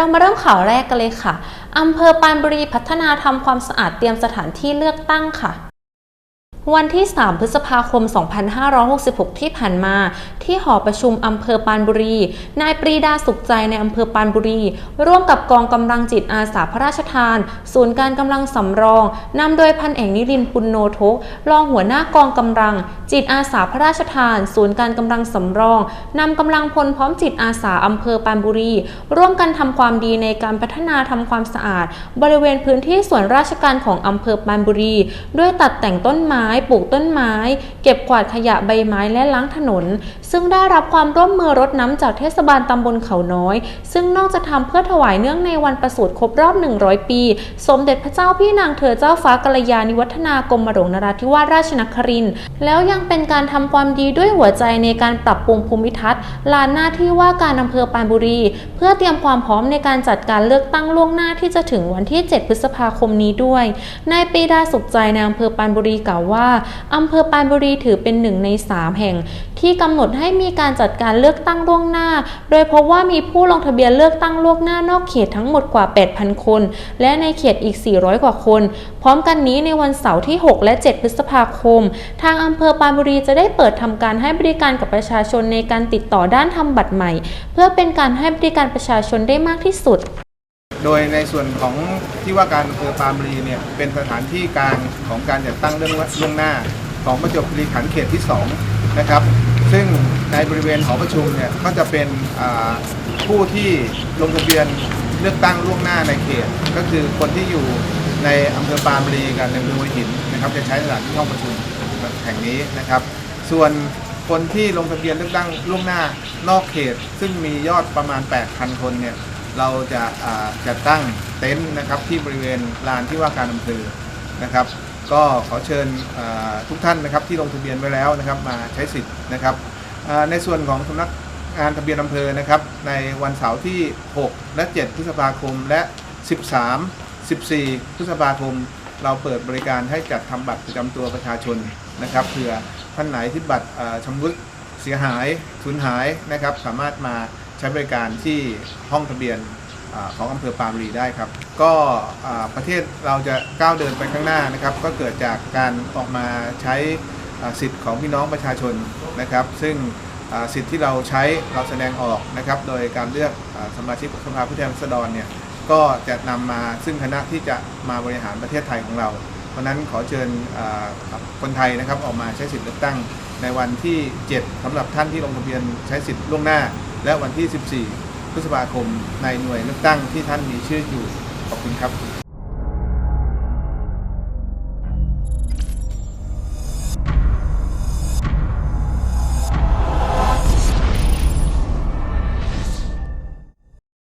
เรามาเริ่มข่าวแรกกันเลยค่ะอำเภอปานบุรีพัฒนาทำความสะอาดเตรียมสถานที่เลือกตั้งค่ะ วันที่ 3 พฤษภาคม 2566 ที่ผ่านมา ที่หอประชุมอำเภอปานบุรี นายปรีดาสุขใจในอำเภอปานบุรี ร่วมกับกองกำลังจิตอาสาพระราชทาน ศูนย์การกำลังสำรอง นำโดยพันเอกนิรินปุณโนทก รองหัวหน้ากองกำลัง จิตอาสาพระราชทาน ศูนย์การกำลังสำรอง นำกำลังพลพร้อมจิตอาสาอำเภอปานบุรี ร่วมกันทำความดีในการพัฒนาทำความสะอาด บริเวณพื้นที่ส่วนราชการของอำเภอปานบุรี ด้วยตัดแต่งต้นไม้ปลูกต้นไม้ เก็บกวาดขยะใบไม้และล้างถนน ซึ่งได้รับความร่วมมือรดน้ำจากเทศบาลตำบลเขาน้อย ซึ่งนอกจะทำเพื่อถวายเนื่องในวันประสูติครบรอบ 100 ปี สมเด็จพระเจ้าพี่นางเธอเจ้าฟ้ากัลยาณิวัฒนากรมหลวงนราธิวาสราชนครินทร์แล้วยังเป็นการทำความดีด้วยหัวใจในการปรับปรุงภูมิทัศน์ลานหน้าที่ว่าการอำเภอปานบุรี เพื่อเตรียมความพร้อมในการจัดการเลือกตั้งล่วงหน้าที่จะถึงวันที่ 7 พฤษภาคมนี้ด้วย นายปีดาสุขใจในอำเภอปานบุรีกล่าวว่าอำเภอปรานบุรีถือเป็นหนึ่งในสามแห่ง ที่กำหนดให้มีการจัดการเลือกตั้งล่วงหน้า โดยพบว่ามีผู้ลงทะเบียนเลือกตั้งล่วงหน้านอกเขตทั้งหมดกว่า 8,000 คน และในเขตอีก 400 กว่าคน พร้อมกันนี้ในวันเสาร์ที่ 6 และ 7 พฤษภาคม ทางอำเภอปรานบุรีจะได้เปิดทำการให้บริการกับประชาชนในการติดต่อด้านทำบัตรใหม่ เพื่อเป็นการให้บริการประชาชนได้มากที่สุด โดยในส่วนของที่ว่าการอำเภอปรามรีเนี่ยเป็นสถานที่กลางของการจัดตั้งเรื่องล่วงหน้า ของประจวบคีรีขันธ์เขตที่2นะครับซึ่งในบริเวณหอประชุมเนี่ยก็จะเป็นผู้ที่ลงทะเบียนเลือกตั้งล่วงหน้าในเขต ก็คือคนที่อยู่ในอำเภอปามรีกับในอำเภอหัวหินนะครับจะใช้สถานที่ห้องประชุมแห่งนี้นะครับ ส่วนคนที่ลงทะเบียนเลือกตั้งล่วงหน้านอกเขต ซึ่งมียอดประมาณ 8,000 คนเนี่ย เราจะจัดตั้งเต็นท์นะครับที่บริเวณลานที่ว่าการอำเภอนะครับ ก็ขอเชิญทุกท่านนะครับที่ลงทะเบียนไว้แล้วนะครับมาใช้สิทธิ์นะครับในส่วนของสำนักงานทะเบียนอำเภอนะครับในวันเสาร์ที่ 6 และ 7 พฤษภาคมและ 13 14 พฤษภาคม เราเปิดบริการให้จัดทำบัตรประจำตัวประชาชนนะครับเผื่อท่านไหนที่บัตรชำรุดเสียหายสูญหายนะครับ สามารถมา ใช้บริการที่ห้องทะเบียนอของอำเภอปามรีได้ครับ ก็ประเทศเราจะก้าวเดินไปข้างหน้านะครับ ก็เกิดจากการออกมาใช้สิทธิ์ของพี่น้องประชาชนนะครับ ซึ่งสิทธิ์ที่เราใช้เราแสดงออกนะครับ โดยการเลือกอสมาชิกสภาผู้แทนราษฎรเนี่ยก็จะนำมาซึ่งคณะที่จะมาบริหารประเทศไทยของเรา เพราะนั้นขอเชิญคนไทยนะครับออกมาใช้สิทธิ์เลือกตั้งในวันที่ 7สำหรับท่านที่ลงทะเบียนใช้สิทธิ์ล่วงหน้า และวันที่ 14 พฤษภาคมในหน่วยเลือกตั้งที่ท่านมีชื่ออยู่ ขอบคุณครับ